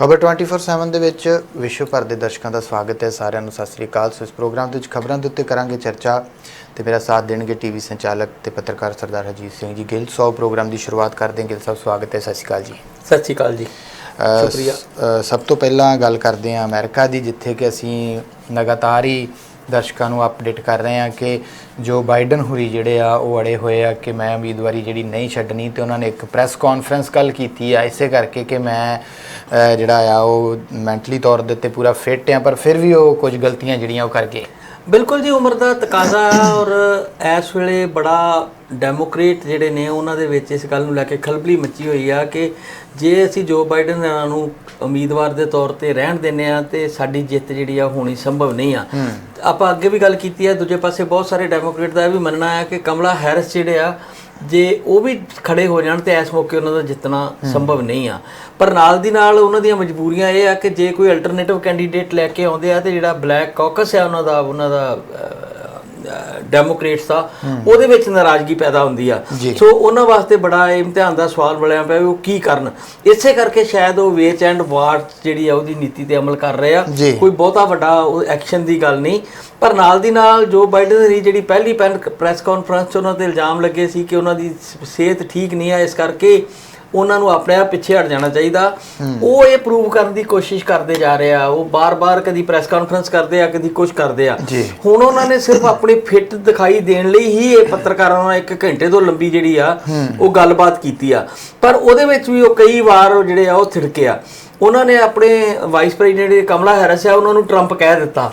ਖਬਰ 24/7 ਦੇ ਵਿੱਚ ਵਿਸ਼ਵ ਭਰ ਦੇ ਦਰਸ਼ਕਾਂ ਦਾ ਸਵਾਗਤ ਹੈ। ਸਾਰਿਆਂ ਨੂੰ ਸਤਿ ਸ੍ਰੀ ਅਕਾਲ। ਸੋ ਇਸ ਪ੍ਰੋਗਰਾਮ ਦੇ ਵਿੱਚ ਖਬਰਾਂ ਦੇ ਉੱਤੇ ਕਰਾਂਗੇ ਚਰਚਾ ਤੇ ਮੇਰਾ ਸਾਥ ਦੇਣਗੇ ਟੀਵੀ ਸੰਚਾਲਕ ਤੇ ਪੱਤਰਕਾਰ ਸਰਦਾਰ ਹਰਜੀਤ ਸਿੰਘ ਜੀ ਗਿੱਲ। ਸੋ ਪ੍ਰੋਗਰਾਮ ਦੀ ਸ਼ੁਰੂਆਤ ਕਰਦੇ ਹਾਂ। ਗਿੱਲ ਸਾਹਿਬ ਸਵਾਗਤ ਹੈ। ਸਤਿ ਸ੍ਰੀ ਅਕਾਲ ਜੀ। ਸਤਿ ਸ਼੍ਰੀ ਅਕਾਲ ਜੀ। ਸ਼ੁਕਰੀਆ। ਸਭ ਤੋਂ ਪਹਿਲਾਂ ਗੱਲ ਕਰਦੇ ਹਾਂ ਅਮਰੀਕਾ ਦੀ ਜਿੱਥੇ ਕਿ ਅਸੀਂ ਲਗਾਤਾਰ ਹੀ ਦਰਸ਼ਕਾਂ ਨੂੰ ਅਪਡੇਟ ਕਰ ਰਹੇ ਹਾਂ ਕਿ ਜੋ ਬਾਈਡਨ ਹੁਰੀ ਜਿਹੜੇ ਆ, ਉਹ ਅੜੇ ਹੋਏ ਆ ਕਿ ਮੈਂ ਉਮੀਦਵਾਰੀ ਜਿਹੜੀ ਨਹੀਂ ਛੱਡਣੀ ਤੇ ਉਹਨਾਂ ਨੇ ਇੱਕ ਪ੍ਰੈਸ ਕਾਨਫਰੰਸ ਕੱਲ ਕੀਤੀ ਆ, ਇਸੇ ਕਰਕੇ ਕਿ ਮੈਂ ਜਿਹੜਾ ਆ, ਉਹ ਮੈਂਟਲੀ ਤੌਰ ਦੇ ਉੱਤੇ ਪੂਰਾ ਫਿੱਟ ਆ, ਪਰ ਫਿਰ ਵੀ ਉਹ ਕੁਝ ਗਲਤੀਆਂ ਜਿਹੜੀਆਂ ਉਹ ਕਰ ਗਏ। ਬਿਲਕੁਲ ਜੀ ਉਮਰ ਦਾ ਤਕਾਜ਼ਾ ਹੈ ਔਰ ਇਸ ਵੇਲੇ ਬੜਾ ਡੈਮੋਕ੍ਰੇਟ ਜਿਹੜੇ ਨੇ ਉਹਨਾਂ ਦੇ ਵਿੱਚ ਇਸ ਗੱਲ ਨੂੰ ਲੈ ਕੇ ਖਲਬਲੀ ਮੱਚੀ ਹੋਈ ਆ ਕਿ ਜੇ ਅਸੀਂ ਜੋ ਬਾਈਡਨ ਨੂੰ ਉਮੀਦਵਾਰ ਦੇ ਤੌਰ ਤੇ ਰਹਿਣ ਦਿੰਨੇ ਆ ਤੇ ਸਾਡੀ ਜਿੱਤ ਜਿਹੜੀ ਆ ਹੋਣੀ ਸੰਭਵ ਨਹੀਂ ਆ। ਆਪਾਂ ਅੱਗੇ ਵੀ ਗੱਲ ਕੀਤੀ ਹੈ ਦੂਜੇ ਪਾਸੇ ਬਹੁਤ ਸਾਰੇ ਡੈਮੋਕ੍ਰੇਟ ਦਾ ਇਹ ਵੀ ਮੰਨਣਾ ਹੈ ਕਿ ਕਮਲਾ ਹੈਰਿਸ ਜਿਹੜੇ ਆ ਜੇ ਉਹ ਵੀ ਖੜੇ ਹੋ ਜਾਣ ਤੇ ਇਸ ਮੌਕੇ ਉਹਨਾਂ ਦਾ ਜਿੱਤਣਾ ਸੰਭਵ ਨਹੀਂ ਆ। ਪਰ ਨਾਲ ਦੀ ਨਾਲ ਉਹਨਾਂ ਦੀਆਂ ਮਜਬੂਰੀਆਂ ਇਹ ਆ ਕਿ ਜੇ ਕੋਈ ਅਲਟਰਨੇਟਿਵ ਕੈਂਡੀਡੇਟ ਲੈ ਕੇ ਆਉਂਦੇ ਆ ਤੇ ਜਿਹੜਾ ਬਲੈਕ ਕਾਕਸ ਆ ਉਹਨਾਂ ਦਾ ਉਹਨਾਂ ਦਾ ਡੈਮੋਕ੍ਰੇਟਸ ਦਾ ਉਹਦੇ ਵਿੱਚ ਨਾਰਾਜ਼ਗੀ ਪੈਦਾ ਹੁੰਦੀ ਆ। ਸੋ ਉਹਨਾਂ ਵਾਸਤੇ ਬੜਾ ਇਮਤਿਹਾਨ ਦਾ ਸਵਾਲ ਬਣਿਆ ਪਿਆ ਉਹ ਕੀ ਕਰਨ। ਇਸੇ ਕਰਕੇ ਸ਼ਾਇਦ ਉਹ ਵੇਚ ਐਂਡ ਵਾਰ ਜਿਹੜੀ ਆ ਉਹਦੀ ਨੀਤੀ ਤੇ ਅਮਲ ਕਰ ਰਹੇ ਆ। ਕੋਈ ਬਹੁਤਾ ਵੱਡਾ ਐਕਸ਼ਨ ਦੀ ਗੱਲ ਨਹੀਂ। ਪਰ ਨਾਲ ਦੀ ਨਾਲ ਜੋ ਬਾਈਡਨ ਦੀ ਜਿਹੜੀ ਪਹਿਲੀ ਪ੍ਰੈਸ ਕਾਨਫਰੰਸ 'ਚ ਉਹਨਾਂ ਤੇ ਇਲਜ਼ਾਮ ਲੱਗੇ ਸੀ ਕਿ ਉਹਨਾਂ ਦੀ ਸਿਹਤ ਠੀਕ ਨਹੀਂ ਹੈ ਇਸ ਕਰਕੇ ਉਹਨਾਂ ਨੂੰ ਆਪਣੇ ਆਪ ਪਿੱਛੇ ਹਟ ਜਾਣਾ ਚਾਹੀਦਾ। ਉਹ ਇਹ ਪ੍ਰੂਵ ਕਰਨ ਦੀ ਕੋਸ਼ਿਸ਼ ਕਰਦੇ ਜਾ ਰਹੇ ਆ। ਉਹ ਬਾਰ-ਬਾਰ ਕਦੀ ਪ੍ਰੈਸ ਕਾਨਫਰੰਸ ਕਰਦੇ ਆ ਕਦੀ ਕੁਝ ਕਰਦੇ ਆ। ਹੁਣ ਉਹਨਾਂ ਨੇ ਸਿਰਫ ਆਪਣੀ ਫਿੱਟ ਦਿਖਾਈ ਦੇਣ ਲਈ ਹੀ ਇਹ ਪੱਤਰਕਾਰਾਂ ਨਾਲ ਇੱਕ ਘੰਟੇ ਤੋਂ ਲੰਬੀ ਜਿਹੜੀ ਆ ਉਹ ਗੱਲਬਾਤ ਕੀਤੀ ਆ। ਪਰ ਉਹਦੇ ਵਿੱਚ ਵੀ ਉਹ ਕਈ ਵਾਰ ਜਿਹੜੇ ਆ ਉਹ ਥਿੜਕੇ ਆ। ਉਹਨਾਂ ਨੇ ਆਪਣੇ ਵਾਈਸ ਪ੍ਰੈਜ਼ੀਡੈਂਟ ਕਮਲਾ ਹੈਰਿਸ ਆ ਉਹਨਾਂ ਨੂੰ ਟਰੰਪ ਕਹਿ ਦਿੱਤਾ।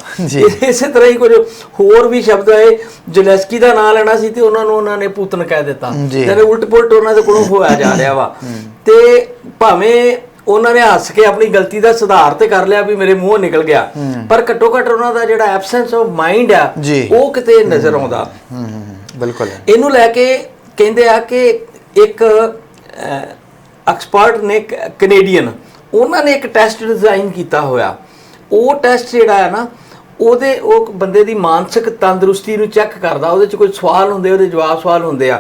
ਇਸੇ ਤਰ੍ਹਾਂ ਹੀ ਕੁਝ ਹੋਰ ਵੀ ਸ਼ਬਦ ਆਏ। ਜਲੈਸਕੀ ਦਾ ਨਾਮ ਲੈਣਾ ਸੀ ਤੇ ਉਹਨਾਂ ਨੂੰ ਉਹਨਾਂ ਨੇ ਪੁੱਤਨ ਕਹਿ ਦਿੱਤਾ। ਤੇ ਉਲਟ ਪੁਲਟ ਉਹਨਾਂ ਦੇ ਕੋਲੋਂ ਹੋਇਆ ਜਾ ਰਿਹਾ ਵਾ। ਤੇ ਭਾਵੇਂ ਉਹਨਾਂ ਨੇ ਹੱਸ ਕੇ ਆਪਣੀ ਗਲਤੀ ਦਾ ਸੁਧਾਰ ਤੇ ਕਰ ਲਿਆ ਵੀ ਮੇਰੇ ਮੂੰਹੋਂ ਨਿਕਲ ਗਿਆ ਪਰ ਘੱਟੋ ਘੱਟ ਉਹਨਾਂ ਦਾ ਜਿਹੜਾ ਐਬਸੈਂਸ ਆਫ ਮਾਈਂਡ ਆ। ਉਹ ਕਿਤੇ ਨਜ਼ਰ ਆਉਂਦਾ। ਬਿਲਕੁਲ। ਇਹਨੂੰ ਲੈ ਕੇ ਕਹਿੰਦੇ ਆ ਕਿ ਇੱਕ ਐਕਸਪਰਟ ਨੇ ਕੈਨੇਡੀਅਨ ਉਹਨਾਂ ਨੇ ਇੱਕ ਟੈਸਟ ਡਿਜ਼ਾਈਨ ਕੀਤਾ ਹੋਇਆ। ਉਹ ਟੈਸਟ ਜਿਹੜਾ ਹੈ ਨਾ ਉਹਦੇ ਉਹ ਬੰਦੇ ਦੀ ਮਾਨਸਿਕ ਤੰਦਰੁਸਤੀ ਨੂੰ ਚੈੱਕ ਕਰਦਾ ਉਹਦੇ ਚ ਕੋਈ ਸਵਾਲ ਹੁੰਦੇ ਉਹਦੇ ਜਵਾਬ ਸਵਾਲ ਹੁੰਦੇ ਆ।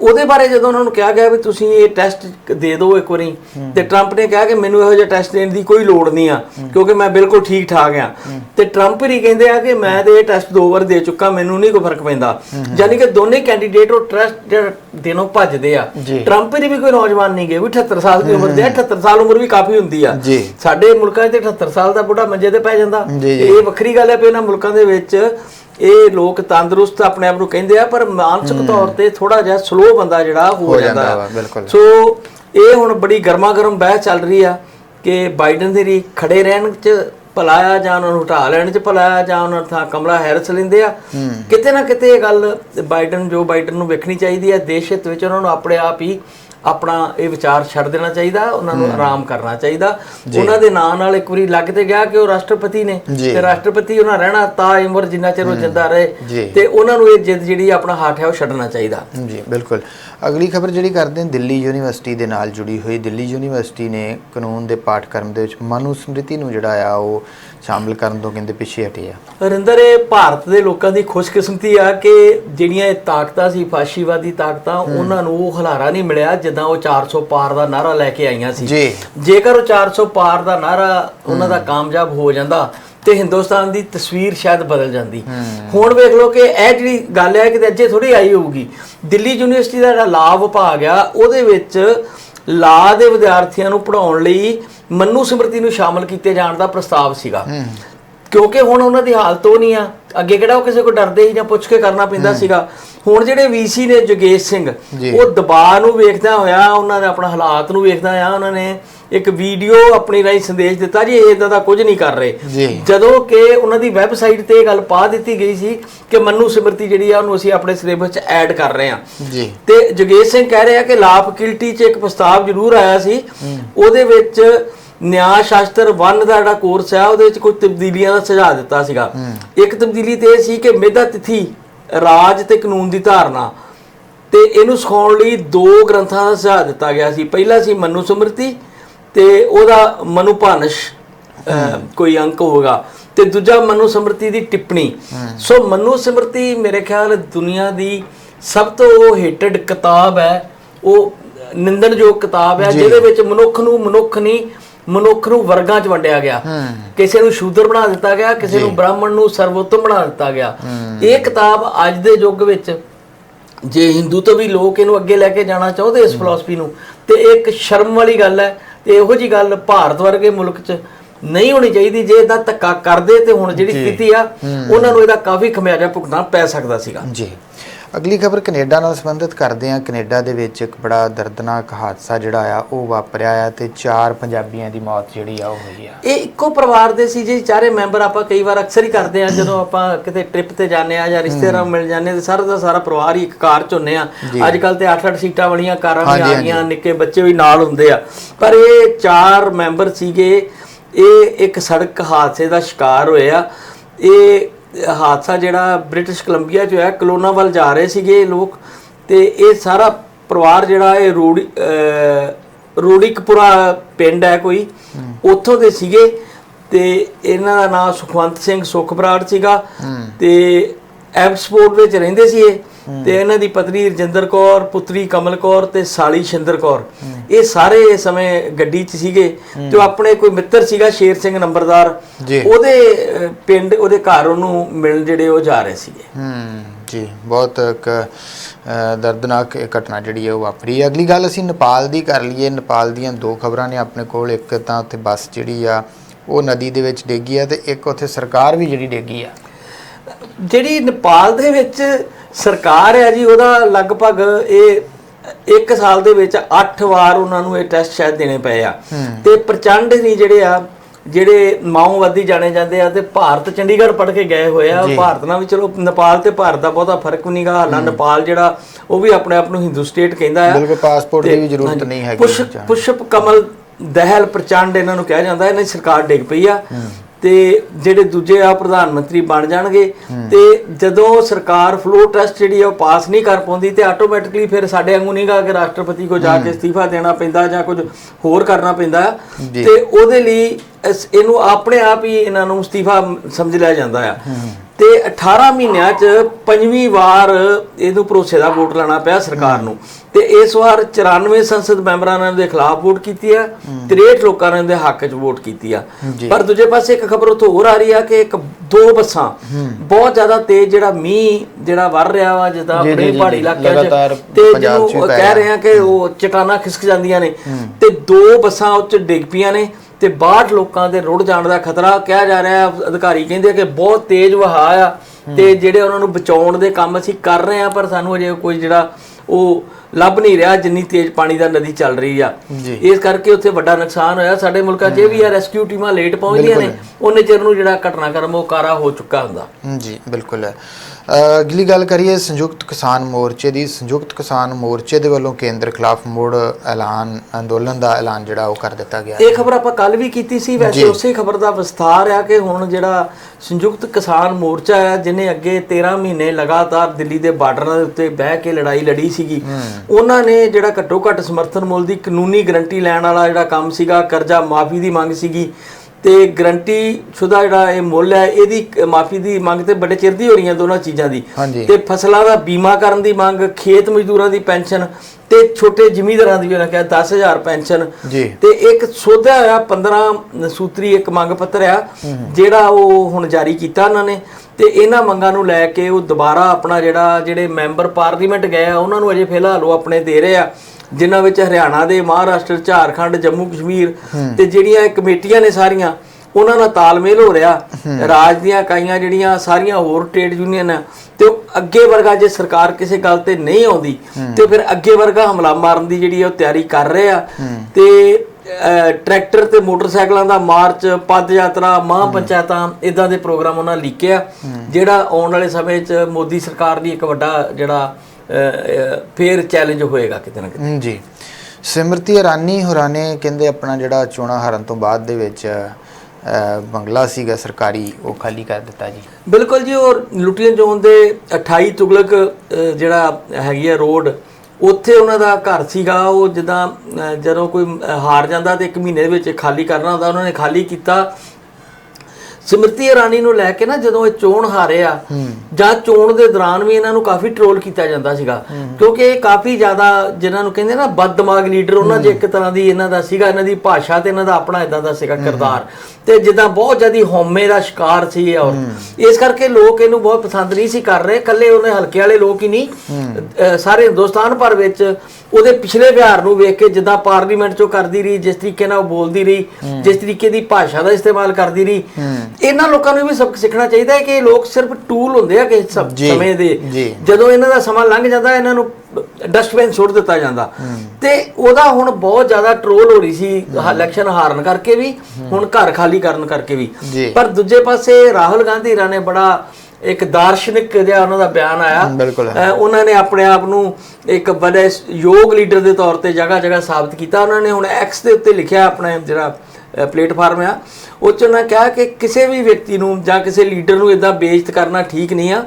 ਉਹਦੇ ਬਾਰੇ ਜਦੋਂ ਉਹਨਾਂ ਨੂੰ ਕਿਹਾ ਗਿਆ ਵੀ ਤੁਸੀਂ ਇਹ ਟੈਸਟ ਦੇ ਦਿਓ ਇੱਕ ਵਾਰੀ ਤੇ ਟਰੰਪ ਨੇ ਕਿਹਾ ਕਿ ਮੈਨੂੰ ਇਹੋ ਜਿਹਾ ਟੈਸਟ ਦੇਣ ਦੀ ਕੋਈ ਲੋੜ ਨਹੀਂ ਆ ਕਿਉਂਕਿ ਮੈਂ ਬਿਲਕੁਲ ਠੀਕ ਠਾਕ ਆ। ਤੇ ਟਰੰਪ ਹੀ ਕਹਿੰਦੇ ਆ ਕਿ ਮੈਂ ਤੇ ਇਹ ਟੈਸਟ ਦੋ ਵਾਰ ਦੇ ਚੁੱਕਾ ਮੈਨੂੰ ਨਹੀਂ ਕੋਈ ਫ਼ਰਕ ਪੈਂਦਾ। ਯਾਨੀ ਕਿ ਦੋਨੇ ਕੈਂਡੀਡੇਟ ਉਹ ਜਿਹੜਾ ਦੇਣੋਂ ਭੱਜਦੇ ਆ। ਟਰੰਪ ਦੀ ਵੀ ਕੋਈ ਨੌਜਵਾਨ ਨਹੀਂ ਗਏ ਵੀ 78 ਸਾਲ ਦੀ ਉਮਰ ਦੇ ਆ 78 ਸਾਲ ਉਮਰ ਵੀ ਕਾਫੀ ਹੁੰਦੀ ਆ। ਸਾਡੇ ਮੁਲਕਾਂ 'ਚ ਤੇ 78 ਸਾਲ ਦਾ ਬੁੱਢਾ ਮੰਜੇ ਤੇ ਪੈ ਜਾਂਦਾ। ਇਹ ਵੱਖਰੀ ਗੱਲ ਹੈ ਵੀ ਇਹਨਾਂ ਮੁਲਕਾਂ ਦੇ ਵਿੱਚ ਇਹ ਲੋਕ ਤੰਦਰੁਸਤ ਆਪਣੇ ਆਪ ਨੂੰ ਕਹਿੰਦੇ ਆ ਪਰ ਮਾਨਸਿਕ ਤੌਰ ਤੇ ਥੋੜਾ ਜਿਹਾ ਸਲੋ ਬੰਦਾ ਜਿਹੜਾ ਹੋ ਜਾਂਦਾ। ਸੋ ਇਹ ਹੁਣ ਬੜੀ ਗਰਮਾ ਗਰਮ ਬਹਿਸ ਚੱਲ ਰਹੀ ਆ ਕਿ ਬਾਈਡਨ ਦੇ ਰੀ ਖੜੇ ਰਹਿਣ ਚ ਭਲਾਇਆ ਜਾਂ ਉਹਨਾਂ ਨੂੰ ਹਟਾ ਲੈਣ ਚ ਭਲਾਇਆ ਜਾਂ ਉਹਨਾਂ ਥਾਂ ਕਮਲਾ ਹੈਰਿਸ ਲੈਂਦੇ ਆ। ਕਿਤੇ ਨਾ ਕਿਤੇ ਇਹ ਗੱਲ ਬਾਈਡਨ ਜੋ ਬਾਈਡਨ ਨੂੰ ਵੇਖਣੀ ਚਾਹੀਦੀ ਹੈ ਦੇਸ਼ ਹਿੱਤ ਵਿੱਚ ਉਹਨਾਂ ਨੂੰ ਆਪਣੇ ਆਪ ਹੀ ਆਪਣਾ ਇਹ ਵਿਚਾਰ ਛੱਡ ਦੇਣਾ ਚਾਹੀਦਾ ਉਹਨਾਂ ਨੂੰ ਆਰਾਮ ਕਰਨਾ ਚਾਹੀਦਾ। ਉਹਨਾਂ ਦੇ ਨਾਂ ਨਾਲ ਇੱਕ ਵਾਰੀ ਲੱਗ ਤੇ ਗਿਆ ਕਿ ਉਹ ਰਾਸ਼ਟਰਪਤੀ ਨੇ। ਤੇ ਰਾਸ਼ਟਰਪਤੀ ਉਹਨਾਂ ਰਹਿਣਾ ਤਾਂ ਉਮਰ ਜਿੰਨਾ ਚਿਰ ਉਹ ਜਿੰਦਾ। ਰਹੇ। ਤੇ ਉਹਨਾਂ ਨੂੰ ਇਹ ਜਿੱਦ ਜਿਹੜੀ ਆਪਣਾ ਹੱਥ ਹੈ ਉਹ ਛੱਡਣਾ ਚਾਹੀਦਾ। ਜੀ ਬਿਲਕੁਲ। ਅਗਲੀ ਖਬਰ ਜਿਹੜੀ ਕਰਦੇ ਹਾਂ ਦਿੱਲੀ ਯੂਨੀਵਰਸਿਟੀ ਦੇ ਨਾਲ ਜੁੜੀ ਹੋਈ। ਦਿੱਲੀ ਯੂਨੀਵਰਸਿਟੀ ਨੇ ਕਾਨੂੰਨ ਦੇ ਪਾਠਕ੍ਰਮ ਦੇ ਵਿੱਚ ਮਨੂ ਸਮ੍ਰਿਤੀ ਨੂੰ ਜਿਹੜਾ ਆ ਉਹ ਸ਼ਾਮਲ ਕਰਨ ਤੋਂ ਕਹਿੰਦੇ ਪਿੱਛੇ ਹਟੇ ਆ। ਰਿੰਦਰ ਇਹ ਭਾਰਤ ਦੇ ਲੋਕਾਂ ਦੀ ਖੁਸ਼ਕਿਸਮਤੀ ਆ ਕਿ ਜਿਹੜੀਆਂ ਇਹ ਤਾਕਤਾਂ ਸੀ ਫਾਸ਼ੀਵਾਦੀ ਤਾਕਤਾਂ ਉਹਨਾਂ ਨੂੰ ਉਹ ਹਲਾਰਾ ਨਹੀਂ ਮਿਲਿਆ ਜਿੱਦਾਂ ਉਹ 400 ਪਾਰ ਦਾ ਨਾਰਾ ਲੈ ਕੇ ਆਈਆਂ ਸੀ। ਜੇਕਰ ਉਹ 400 ਪਾਰ ਦਾ ਨਾਰਾ ਉਹਨਾਂ ਦਾ ਕਾਮਯਾਬ ਹੋ ਜਾਂਦਾ ਤੇ ਹਿੰਦੁਸਤਾਨ ਦੀ ਤਸਵੀਰ ਸ਼ਾਇਦ ਬਦਲ ਜਾਂਦੀ। ਹੁਣ ਵੇਖ ਲਓ ਕਿ ਇਹ ਜਿਹੜੀ ਗੱਲ ਹੈ ਕਿ ਅੱਜੇ ਥੋੜੀ ਆਈ ਹੋਊਗੀ। ਦਿੱਲੀ ਯੂਨੀਵਰਸਿਟੀ ਦਾ ਜਿਹੜਾ ਲਾਅ ਵਿਭਾਗ ਆ ਉਹਦੇ ਵਿੱਚ ਲਾਅ ਦੇ ਵਿਦਿਆਰਥੀਆਂ ਨੂੰ ਪੜ੍ਹਾਉਣ ਲਈ ਮੰਨੂ ਸਮ੍ਰਿਤੀ ਨੂੰ ਸ਼ਾਮਲ ਕੀਤੇ ਜਾਣ ਦਾ ਪ੍ਰਸਤਾਵ ਸੀਗਾ। ਕਿਉਂਕਿ ਹੁਣ ਉਹਨਾਂ ਦੀ ਹਾਲਤ ਉਹ ਨਹੀਂ ਆ। ਅੱਗੇ ਕਿਹੜਾ ਉਹ ਕਿਸੇ ਕੋ ਡਰਦੇ ਸੀ ਜਾਂ ਪੁੱਛ ਕੇ ਕਰਨਾ ਪੈਂਦਾ ਸੀਗਾ। ਹੁਣ ਜਿਹੜੇ ਵੀਸੀ ਨੇ ਜੋਗੇਸ਼ ਸਿੰਘ। ਉਹ ਦਬਾਅ ਨੂੰ ਵੇਖਦਾ ਹੋਇਆ ਉਹਨਾਂ ਦੇ ਆਪਣਾ ਹਾਲਾਤ ਨੂੰ ਵੇਖਦਾ ਆ ਉਹਨਾਂ ਨੇ ਇੱਕ ਵੀਡੀਓ ਆਪਣੀ ਰਾਹੀਂ ਸੰਦੇਸ਼ ਦਿੱਤਾ ਜੀ ਇਹ ਇਦਾਂ ਦਾ ਕੁਝ ਨਹੀਂ ਕਰ ਰਹੇ। ਜਦੋਂ ਕਿ ਉਹਨਾਂ ਦੀ ਵੈਬਸਾਈਟ ਤੇ ਇਹ ਗੱਲ ਪਾ ਦਿੱਤੀ ਗਈ ਸੀ ਕਿ ਮੰਨੂ ਸਿਮਰਤੀ ਜਿਹੜੀ ਆ ਉਹਨੂੰ ਅਸੀਂ ਆਪਣੇ ਸਿਲੇਬਸ 'ਚ ਐਡ ਕਰ ਰਹੇ ਹਾਂ। ਜੀ। ਤੇ ਜੋਗੇਸ਼ ਸਿੰਘ ਕਹਿ ਰਿਹਾ ਕਿ ਲਾਪਕਿਲਟੀ 'ਚ ਇੱਕ ਪ੍ਰਸਤਾਵ ਜ਼ਰੂਰ ਆਇਆ ਸੀ। ਉਹਦੇ ਵਿੱਚ ਨਿਆਂ ਸ਼ਾਸਤਰ 1 ਦਾ ਜਿਹੜਾ ਕੋਰਸ ਹੈ ਉਹਦੇ ਵਿੱਚ ਕੁਝ ਤਬਦੀਲੀਆਂ ਦਾ ਸੁਝਾਅ ਦਿੱਤਾ ਸੀਗਾ। ਇੱਕ ਤਬਦੀਲੀ ਤੇ ਇਹ ਸੀ ਕਿ ਮੇਧਾ ਤਿਥੀ ਰਾਜ ਤੇ ਕਾਨੂੰਨ ਦੀ ਧਾਰਨਾ। ਤੇ ਇਹਨੂੰ ਸਿਖਾਉਣ ਲਈ ਦੋ ਗ੍ਰੰਥਾਂ ਦਾ ਸੁਝਾਅ ਦਿੱਤਾ ਗਿਆ ਸੀ। ਪਹਿਲਾ ਸੀ ਮਨੂ ਸਮ੍ਰਿਤੀ ਤੇ ਉਹਦਾ ਮਨੁਭਾਨਸ਼ ਕੋਈ ਅੰਕ ਹੋਗਾ ਤੇ ਦੂਜਾ ਮਨੂ ਸਮ੍ਰਿਤੀ ਦੀ ਟਿੱਪਣੀ। ਸੋ ਮਨੂ ਸਮ੍ਰਿਤੀ ਮੇਰੇ ਖਿਆਲ ਦੁਨੀਆ ਦੀ ਸਭ ਤੋਂ ਹੇਟਡ ਕਿਤਾਬ ਹੈ। ਉਹ ਨਿੰਦਣਯੋਗ ਕਿਤਾਬ ਹੈ ਜਿਹਦੇ ਵਿੱਚ ਮਨੁੱਖ ਨੂੰ ਮਨੁੱਖ ਨਹੀਂ ਮਨੁੱਖ ਨੂੰ ਵਰਗਾਂ 'ਚ ਵੰਡਿਆ ਗਿਆ। ਕਿਸੇ ਨੂੰ ਸ਼ੂਦਰ ਬਣਾ ਦਿੱਤਾ ਗਿਆ ਕਿਸੇ ਨੂੰ ਬ੍ਰਾਹਮਣ ਨੂੰ ਸਰਵੋਤਮ ਬਣਾ ਦਿੱਤਾ ਗਿਆ। ਇਹ ਕਿਤਾਬ ਅੱਜ ਦੇ ਯੁੱਗ ਵਿੱਚ ਜੇ ਹਿੰਦੂ ਤੋਂ ਵੀ ਲੋਕ ਇਹਨੂੰ ਅੱਗੇ ਲੈ ਕੇ ਜਾਣਾ ਚਾਹੁੰਦੇ ਇਸ ਫਿਲਾਸਫੀ ਨੂੰ ਤੇ ਇਹ ਇੱਕ ਸ਼ਰਮ ਵਾਲੀ ਗੱਲ ਹੈ। ਤੇ ਇਹੋ ਜੀ ਗੱਲ ਭਾਰਤ ਵਰਗੇ ਮੁਲਕ 'ਚ ਨਹੀਂ ਹੋਣੀ ਚਾਹੀਦੀ। ਜੇ ਇਹਦਾ ਧੱਕਾ ਕਰਦੇ ਤੇ ਹੁਣ ਜਿਹੜੀ ਸਥਿਤੀ ਆ ਉਹਨਾਂ ਨੂੰ ਇਹਦਾ ਕਾਫੀ ਖਮਿਆਜਾ ਭੁਗਤਣਾ ਪੈ ਸਕਦਾ ਸੀਗਾ। ਜੀ। ਅਗਲੀ ਖਬਰ ਕੈਨੇਡਾ ਨਾਲ ਸੰਬੰਧਿਤ ਕਰਦੇ ਹਾਂ। ਕੈਨੇਡਾ ਦੇ ਵਿੱਚ ਇੱਕ ਬੜਾ ਦਰਦਨਾਕ ਹਾਦਸਾ ਜਿਹੜਾ ਆ ਉਹ ਵਾਪਰਿਆ ਆ ਤੇ ਚਾਰ ਪੰਜਾਬੀਆਂ ਦੀ ਮੌਤ ਜਿਹੜੀ ਆ ਉਹ ਹੋਈ ਆ। ਇਹ ਇੱਕੋ ਪਰਿਵਾਰ ਦੇ ਸੀ ਜੀ ਚਾਰੇ ਮੈਂਬਰ ਆਪਾਂ ਕਈ ਵਾਰ ਅਕਸਰ ਹੀ ਕਰਦੇ ਆ ਜਦੋਂ ਆਪਾਂ ਕਿਤੇ ਟ੍ਰਿਪ ਤੇ ਜਾਂਦੇ ਆ ਜਾਂ ਰਿਸ਼ਤੇਦਾਰਾਂ ਨੂੰ ਮਿਲ ਜਾਂਦੇ ਤੇ ਸਾਰਾ ਦਾ ਸਾਰਾ ਪਰਿਵਾਰ ਹੀ ਇੱਕ ਕਾਰ 'ਚ ਹੁੰਨੇ ਆ ਅੱਜ ਕੱਲ ਤੇ 8-8 ਸੀਟਾਂ ਵਾਲੀਆਂ ਕਾਰਾਂ ਵੀ ਆ। ਗਈਆਂ ਨਿੱਕੇ ਬੱਚੇ ਵੀ ਨਾਲ ਹੁੰਦੇ ਆ। ਪਰ ਇਹ ਚਾਰ ਮੈਂਬਰ ਸੀਗੇ ਇਹ ਇੱਕ ਸੜਕ ਹਾਦਸੇ ਦਾ ਸ਼ਿਕਾਰ ਹੋਏ ਆ। ਇਹ ਹਾਦਸਾ ਜਿਹੜਾ ਬ੍ਰਿਟਿਸ਼ ਕੋਲੰਬੀਆ 'ਚ ਹੋਇਆ ਕਲੋਨਾ ਵੱਲ ਜਾ ਰਹੇ ਸੀਗੇ ਲੋਕ ਤੇ ਇਹ ਸਾਰਾ ਪਰਿਵਾਰ ਜਿਹੜਾ ਇਹ ਰੋੜੀ ਰੋੜੀਕਪੁਰਾ ਪਿੰਡ ਹੈ ਕੋਈ ਉੱਥੋਂ ਦੇ ਸੀਗੇ ਤੇ ਇਹਨਾਂ ਦਾ ਨਾਮ ਸੁਖਵੰਤ ਸਿੰਘ ਸੁਖਬਰਾੜ ਸੀਗਾ ਤੇ ਐਬਸਪੋਰਟ ਵਿੱਚ ਰਹਿੰਦੇ ਸੀ ਇਹ। ਤੇ ਇਹਨਾਂ ਦੀ ਪਤਨੀ ਰਜਿੰਦਰ ਕੌਰ ਪੁੱਤਰੀ ਕਮਲ ਕੌਰ ਤੇ ਸਾਲੀ ਸ਼ਿੰਦਰ ਕੌਰ। ਇਹ ਸਾਰੇ ਇਸ ਸਮੇਂ ਗੱਡੀ 'ਚ ਸੀਗੇ। ਤੇ ਆਪਣੇ ਕੋਈ ਮਿੱਤਰ ਸੀਗਾ ਸ਼ੇਰ ਸਿੰਘ ਨੰਬਰਦਾਰ। ਉਹਦੇ ਪਿੰਡ ਉਹਦੇ ਘਰ ਉਹਨੂੰ ਮਿਲਣ ਜਿਹੜੇ ਉਹ ਜਾ ਰਹੇ ਸੀਗੇ। ਹੂੰ ਜੀ। ਬਹੁਤ ਇੱਕ ਦਰਦਨਾਕ ਘਟਨਾ ਜਿਹੜੀ ਹੈ ਉਹ ਵਾਪਰੀ। ਹੈ ਅਗਲੀ ਗੱਲ ਅਸੀਂ ਨੇਪਾਲ ਦੀ ਕਰ ਲਈਏ। ਨੇਪਾਲ ਦੀਆਂ ਦੋ ਖਬਰਾਂ ਨੇ ਆਪਣੇ ਕੋਲ। ਇੱਕ ਤਾਂ ਉੱਥੇ ਬੱਸ ਜਿਹੜੀ ਆ ਉਹ ਨਦੀ ਦੇ ਵਿੱਚ ਡਿੱਗੀ ਆ ਤੇ ਇੱਕ ਉੱਥੇ ਸਰਕਾਰ ਵੀ ਜਿਹੜੀ ਡਿੱਗੀ ਆ। ਜਿਹੜੀ ਨੇਪਾਲ ਦੇ ਵਿੱਚ ਸਰਕਾਰ ਹੈ ਜੀ ਉਹਦਾ ਲਗਭਗ ਇਹ ਇੱਕ ਸਾਲ ਦੇ ਵਿੱਚ 8 ਵਾਰ ਉਹਨਾਂ ਨੂੰ ਇਹ ਟੈਸਟ ਸ਼ਾਇਦ ਦੇਣੇ ਪਏ ਆ। ਤੇ ਪ੍ਰਚੰਡ ਨਹੀਂ ਜਿਹੜੇ ਆ ਜਿਹੜੇ ਮਾਓਵਾਦੀ ਜਾਣੇ ਜਾਂਦੇ ਆ ਤੇ ਭਾਰਤ ਚੰਡੀਗੜ੍ਹ ਪੜ ਕੇ ਗਏ ਹੋਏ ਆ। ਭਾਰਤ ਨਾਲ ਵੀ ਚਲੋ ਨੇਪਾਲ ਤੇ ਭਾਰਤ ਦਾ ਬਹੁਤਾ ਫ਼ਰਕ ਵੀ ਨਹੀਂਗਾ ਹਾਲਾਂ ਨੇਪਾਲ ਜਿਹੜਾ ਉਹ ਵੀ ਆਪਣੇ ਆਪ ਨੂੰ ਹਿੰਦੂ ਸਟੇਟ ਕਹਿੰਦਾ ਆ। ਬਿਲਕੁਲ ਪਾਸਪੋਰਟ ਦੀ ਵੀ ਜ਼ਰੂਰਤ ਨਹੀਂ ਹੈਗੀ ਪੁਸ਼ ਪੁਸ਼ਪ ਕਮਲ ਦਹਿਲ ਪ੍ਰਚੰਡ ਇਹਨਾਂ ਨੂੰ ਕਿਹਾ ਜਾਂਦਾ ਇਹਨਾਂ ਦੀ ਸਰਕਾਰ ਡਿੱਗ ਪਈ ਆ। ਤੇ ਜਿਹੜੇ ਦੂਜੇ ਆ ਪ੍ਰਧਾਨ ਮੰਤਰੀ ਬਣ ਜਾਣਗੇ ਤੇ ਜਦੋਂ ਸਰਕਾਰ ਫਲੋ ਟੈਸਟ ਜਿਹੜੀ ਆ ਉਹ ਪਾਸ ਨਹੀਂ ਕਰ ਪਾਉਂਦੀ ਤੇ ਆਟੋਮੈਟਿਕਲੀ ਫਿਰ ਸਾਡੇ ਵਾਂਗੂ ਨਹੀਂਗਾ ਕਿ ਰਾਸ਼ਟਰਪਤੀ ਕੋ ਜਾ ਕੇ ਅਸਤੀਫਾ ਦੇਣਾ ਪੈਂਦਾ ਜਾਂ ਕੁਝ ਹੋਰ ਕਰਨਾ ਪੈਂਦਾ। ਤੇ ਉਹਦੇ ਲਈ ਇਸ- ਇਹਨੂੰ ਆਪਣੇ ਆਪ ਹੀ ਇਹਨਾਂ ਨੂੰ ਅਸਤੀਫਾ ਸਮਝ ਲਿਆ ਜਾਂਦਾ ਆ। ਤੇ 18 ਮਹੀਨਿਆਂ ਚ ਪੰਜਵੀਂ ਵਾਰ ਇਹਨੂੰ ਭਰੋਸੇ ਦਾ ਵੋਟ ਲੈਣਾ ਪਿਆ ਸਰਕਾਰ ਨੂੰ। ਤੇ ਇਸ ਵਾਰ 94 ਸੰਸਦ ਮੈਂਬਰਾਂ ਨੇ ਇਹਦੇ ਖਿਲਾਫ ਵੋਟ ਕੀਤੀ ਆ 63 ਲੋਕਾਂ ਨੇ ਇਹਦੇ ਹੱਕ 'ਚ ਵੋਟ ਕੀਤੀ ਆ। ਪਰ ਦੂਜੇ ਪਾਸੇ ਇੱਕ ਖਬਰ ਉੱਥੋਂ ਹੋਰ ਆ ਰਹੀ ਆ ਕਿ ਇੱਕ ਦੋ ਬੱਸਾਂ। ਬਹੁਤ ਜ਼ਿਆਦਾ ਤੇਜ਼ ਜਿਹੜਾ ਮੀਂਹ ਜਿਹੜਾ ਵਰ ਰਿਹਾ ਵਾ ਜਿੱਦਾਂ ਆਪਣੇ ਪਹਾੜੀ। ਇਲਾਕਿਆਂ 'ਚ। ਤੇ ਜਿਹਨੂੰ ਕਹਿ ਰਿਹਾ। ਆ ਕਿ ਉਹ ਚਟਾਨਾਂ ਖਿਸਕ ਜਾਂਦੀਆਂ ਨੇ। ਤੇ ਦੋ ਬੱਸਾਂ ਉੱਚ ਡਿੱਗ ਪਈਆਂ ਨੇ ਤੇ 62 ਲੋਕਾਂ ਦੇ ਰੁੜ ਜਾਣ ਦਾ ਖਤਰਾ ਕਿਹਾ ਜਾ ਰਿਹਾ ਹੈ। ਅਧਿਕਾਰੀ ਕਹਿੰਦੇ ਆ ਕਿ ਬਹੁਤ ਤੇਜ਼ ਵਹਾਅ ਆ ਤੇ ਜਿਹੜੇ ਉਹਨਾਂ ਨੂੰ ਬਚਾਉਣ ਦੇ ਕੰਮ ਅਸੀਂ ਕਰ ਰਹੇ ਆ ਪਰ ਸਾਨੂੰ ਅਜੇ ਕੋਈ ਜਿਹੜਾ ਉਹ ਲੱਭ ਨਹੀਂ ਰਿਹਾ ਜਿੰਨੀ ਤੇਜ਼ ਪਾਣੀ ਦਾ ਨਦੀ ਚੱਲ ਰਹੀ ਆ। ਇਸ ਕਰਕੇ ਉੱਥੇ ਵੱਡਾ ਨੁਕਸਾਨ ਹੋਇਆ। ਸਾਡੇ ਮੁਲਕਾਂ 'ਚ ਇਹ ਵੀ ਆ ਰੈਸਕਿਊ ਟੀਮਾਂ ਲੇਟ ਪਹੁੰਚਦੀਆਂ ਨੇ। ਉਹਨੇ ਚਿਰ ਨੂੰ ਜਿਹੜਾ ਘਟਨਾਕ੍ਰਮ ਉਹ ਕਾਰਾ ਹੋ ਚੁੱਕਾ ਹੁੰਦਾ। ਜੀ ਬਿਲਕੁਲ ਹੈ। ਅਗਲੀ ਗੱਲ ਕਰੀਏ ਸੰਯੁਕਤ ਕਿਸਾਨ ਮੋਰਚੇ ਦੀ। ਸੰਯੁਕਤ ਕਿਸਾਨ ਮੋਰਚੇ ਦੇ ਵੱਲੋਂ ਕੇਂਦਰ ਖਿਲਾਫ ਮੁੜ ਐਲਾਨ ਅੰਦੋਲਨ ਦਾ ਐਲਾਨ ਜਿਹੜਾ ਉਹ ਕਰ ਦਿੱਤਾ ਗਿਆ। ਇਹ ਖਬਰ ਆਪਾਂ ਕੱਲ ਵੀ ਕੀਤੀ ਸੀ। ਵੈਸੇ ਉਸੇ ਖਬਰ ਦਾ ਵਿਸਥਾਰ ਆ ਕਿ ਹੁਣ ਜਿਹੜਾ ਸੰਯੁਕਤ ਕਿਸਾਨ ਮੋਰਚਾ ਹੈ ਜਿਹਨੇ ਅੱਗੇ 13 ਮਹੀਨੇ ਲਗਾਤਾਰ ਦਿੱਲੀ ਦੇ ਬਾਰਡਰਾਂ ਦੇ ਉੱਤੇ ਬਹਿ ਕੇ ਲੜਾਈ ਲੜੀ ਸੀਗੀ। ਉਹਨਾਂ ਨੇ ਜਿਹੜਾ ਘੱਟੋ ਘੱਟ ਸਮਰਥਨ ਮੁੱਲ ਦੀ ਕਾਨੂੰਨੀ ਗਰੰਟੀ ਲੈਣ ਵਾਲਾ ਜਿਹੜਾ ਕੰਮ ਸੀਗਾ, ਕਰਜ਼ਾ ਮਾਫੀ ਦੀ ਮੰਗ ਸੀਗੀ ਤੇ ਗਰੰਟੀ ਸ਼ੁਦਾ ਜਿਹੜਾ ਇਹ ਮੁੱਲ ਹੈ ਇਹਦੀ ਮਾਫੀ ਦੀ ਮੰਗ ਤੇ ਬੜੇ ਚਿਰ ਦੀ ਹੋ ਰਹੀਆਂ ਦੋਨਾਂ ਚੀਜ਼ਾਂ ਦੀ। ਤੇ ਫਸਲਾਂ ਦਾ ਬੀਮਾ ਕਰਨ ਦੀ ਮੰਗ ਖੇਤ ਮਜ਼ਦੂਰਾਂ ਦੀ ਪੈਨਸ਼ਨ ਤੇ ਛੋਟੇ ਜ਼ਿਮੀਂਦਾਰਾਂ ਦੀ ਉਹਨਾਂ ਕਿਹਾ 10000 ਪੈਨਸ਼ਨ। ਤੇ ਇੱਕ ਸੋਧਿਆ ਹੋਇਆ 15 ਸੂਤਰੀ ਇੱਕ ਮੰਗ ਪੱਤਰ ਆ ਜਿਹੜਾ ਉਹ ਹੁਣ ਜਾਰੀ ਕੀਤਾ ਉਹਨਾਂ ਨੇ। ਤੇ ਇਹਨਾਂ ਮੰਗਾਂ ਨੂੰ ਲੈ ਕੇ ਉਹ ਦੁਬਾਰਾ ਆਪਣਾ ਜਿਹੜਾ ਜਿਹੜੇ ਮੈਂਬਰ ਪਾਰਲੀਮੈਂਟ ਗਏ ਆ ਉਹਨਾਂ ਨੂੰ ਅਜੇ ਫਿਲਹਾਲ ਉਹ ਆਪਣੇ ਦੇ ਰਹੇ ਆ। ਜਿਨ੍ਹਾਂ ਵਿੱਚ ਹਰਿਆਣਾ ਦੇ ਮਹਾਰਾਸ਼ਟਰ ਝਾਰਖੰਡ ਜੰਮੂ ਕਸ਼ਮੀਰ ਤੇ ਜਿਹੜੀਆਂ ਕਮੇਟੀਆਂ ਨੇ ਸਾਰੀਆਂ ਉਹਨਾਂ ਨਾਲ ਤਾਲਮੇਲ ਹੋ ਰਿਹਾ। ਰਾਜ ਦੀਆਂ ਇਕਾਈਆਂ ਜਿਹੜੀਆਂ ਸਾਰੀਆਂ ਹੋਰ ਟ੍ਰੇਡ ਯੂਨੀਅਨ ਆ ਤੇ ਅੱਗੇ ਵਰਗਾ ਜੇ ਸਰਕਾਰ ਕਿਸੇ ਗੱਲ ਤੇ ਨਹੀਂ ਆਉਂਦੀ ਤੇ ਫਿਰ ਅੱਗੇ ਵਰਗਾ ਹਮਲਾ ਮਾਰਨ ਦੀ ਜਿਹੜੀ ਉਹ ਤਿਆਰੀ ਕਰ ਰਹੇ ਆ। ਤੇ ਟਰੈਕਟਰ ਤੇ ਮੋਟਰਸਾਈਕਲਾਂ ਦਾ ਮਾਰਚ ਪਦ ਯਾਤਰਾ ਮਹਾਂ ਪੰਚਾਇਤਾਂ ਇਦਾਂ ਦੇ ਪ੍ਰੋਗਰਾਮ ਉਹਨਾਂ ਲਿਖਿਆ ਜਿਹੜਾ ਆਉਣ ਵਾਲੇ ਸਮੇਂ 'ਚ ਮੋਦੀ ਸਰਕਾਰ ਲਈ ਇੱਕ ਵੱਡਾ ਜਿਹੜਾ ਫੇਰ ਚੈਲੰਜ ਹੋਏਗਾ ਕਿਤੇ ਨਾ ਕਿਤੇ। ਜੀ। ਸਿਮਰਤੀ ਇਰਾਨੀ ਹੋਰਾਂ ਨੇ ਕਹਿੰਦੇ ਆਪਣਾ ਜਿਹੜਾ ਚੋਣਾਂ ਹਾਰਨ ਤੋਂ ਬਾਅਦ ਦੇ ਵਿੱਚ ਬੰਗਲਾ ਸੀਗਾ ਸਰਕਾਰੀ ਉਹ ਖਾਲੀ ਕਰ ਦਿੱਤਾ ਜੀ। ਬਿਲਕੁਲ ਜੀ ਉਹ ਲੁਟੀਆਂ ਜ਼ੋਨ ਦੇ 28 ਤੁਗਲਕ ਜਿਹੜਾ ਹੈਗੀ ਆ ਰੋਡ ਉੱਥੇ ਉਹਨਾਂ ਦਾ ਘਰ ਸੀਗਾ। ਉਹ ਜਿੱਦਾਂ ਜਦੋਂ ਕੋਈ ਹਾਰ ਜਾਂਦਾ ਤੇ ਇੱਕ ਮਹੀਨੇ ਦੇ ਵਿੱਚ ਖਾਲੀ ਕਰਨਾ ਹੁੰਦਾ ਉਹਨਾਂ ਨੇ ਖਾਲੀ ਕੀਤਾ। ਸਮ੍ਰਿਤੀ ਇਰਾਨੀ ਨੂੰ ਲੈ ਕੇ ਨਾ ਜਦੋਂ ਇਹ ਚੋਣ ਹਾਰਿਆ ਜਾਂ ਚੋਣ ਦੇ ਦੌਰਾਨ ਵੀ ਇਹਨਾਂ ਨੂੰ ਕਾਫੀ ਟ੍ਰੋਲ ਕੀਤਾ ਜਾਂਦਾ ਸੀਗਾ। ਕਿਉਂਕਿ ਇਹ ਕਾਫੀ ਜ਼ਿਆਦਾ ਜਿਨ੍ਹਾਂ ਨੂੰ ਕਹਿੰਦੇ ਨਾ ਬਦਦਮਾਗ ਲੀਡਰ ਉਹਨਾਂ 'ਚ ਇੱਕ ਤਰ੍ਹਾਂ ਦੀ ਇਹਨਾਂ ਦਾ ਸੀਗਾ ਇਹਨਾਂ ਦੀ ਭਾਸ਼ਾ ਤੇ ਇਹਨਾਂ ਦਾ ਆਪਣਾ ਇਦਾਂ ਦਾ ਸੀਗਾ ਕਿਰਦਾਰ। ਤੇ ਜਿੱਦਾਂ ਬਹੁਤ ਜ਼ਿਆਦੀ ਹਉਮੈ ਦਾ ਸ਼ਿਕਾਰ ਸੀ ਇਹ ਔਰ ਇਸ ਕਰਕੇ ਲੋਕ ਇਹਨੂੰ ਬਹੁਤ ਪਸੰਦ ਨਹੀਂ ਸੀ ਕਰ ਰਹੇ। ਕੱਲੇ ਉਹਨੇ ਹਲਕੇ ਵਾਲੇ ਲੋਕ ਹੀ ਨਹੀਂ। ਸਾਰੇ ਹਿੰਦੁਸਤਾਨ ਭਰ ਵਿੱਚ ਉਹਦੇ ਪਿਛਲੇ ਵਿਹਾਰ ਨੂੰ ਵੇਖ ਕੇ ਜਿੱਦਾਂ ਪਾਰਲੀਮੈਂਟ ਚੋਂ ਕਰਦੀ ਰਹੀ ਜਿਸ ਤਰੀਕੇ ਨਾਲ ਉਹ ਬੋਲਦੀ ਰਹੀ ਜਿਸ ਤਰੀਕੇ ਦੀ ਭਾਸ਼ਾ ਦਾ ਇਸਤੇਮਾਲ ਕਰਦੀ ਰਹੀ। ਇਹਨਾਂ ਲੋਕਾਂ ਨੂੰ ਵੀ ਸਬਕ ਸਿੱਖਣਾ ਚਾਹੀਦਾ ਹੈ ਕਿ ਇਹ ਲੋਕ ਸਿਰਫ ਟੂਲ ਹੁੰਦੇ ਆ ਜੀ, ਸਮੇਂ ਦੇ। ਜਦੋਂ ਇਹਨਾਂ ਦਾ ਸਮਾਂ ਲੰਘ ਜਾਂਦਾ ਇਹਨਾਂ ਨੂੰ ਡਸਟਬਿਨ ਸੁੱਟ ਦਿੱਤਾ ਜਾਂਦਾ। ਤੇ ਉਹਦਾ ਹੁਣ ਬਹੁਤ ਜ਼ਿਆਦਾ ਟ੍ਰੋਲ ਹੋ ਰਹੀ ਸੀ ਇਲੈਕਸ਼ਨ ਹਾਰਨ ਕਰਕੇ ਵੀ ਹੁਣ ਘਰ ਖਾਲੀ ਕਰਨ ਕਰਕੇ ਵੀ। ਪਰ ਦੂਜੇ ਪਾਸੇ ਰਾਹੁਲ ਗਾਂਧੀ ਰਾਂ ਨੇ ਬੜਾ ਇੱਕ ਦਾਰਸ਼ਨਿਕ ਜਿਹਾ ਉਹਨਾਂ ਦਾ ਬਿਆਨ ਆਇਆ। ਉਹਨਾਂ ਨੇ ਆਪਣੇ ਆਪ ਨੂੰ ਇੱਕ ਬੜੇ ਯੋਗ ਲੀਡਰ ਦੇ ਤੌਰ ਤੇ ਜਗ੍ਹਾ ਜਗ੍ਹਾ ਸਾਬਤ ਕੀਤਾ। ਉਹਨਾਂ ਨੇ ਹੁਣ ਐਕਸ ਦੇ ਉੱਤੇ ਲਿਖਿਆ ਆਪਣਾ ਜਿਹੜਾ ਪਲੇਟਫਾਰਮ ਆ ਉਹ 'ਚ ਉਹਨਾਂ ਕਿਹਾ ਕਿ ਕਿਸੇ ਵੀ ਵਿਅਕਤੀ ਨੂੰ ਜਾਂ ਕਿਸੇ ਲੀਡਰ ਨੂੰ ਇਦਾਂ ਬੇਇੱਜ਼ਤ ਕਰਨਾ ਠੀਕ ਨਹੀਂ ਆ।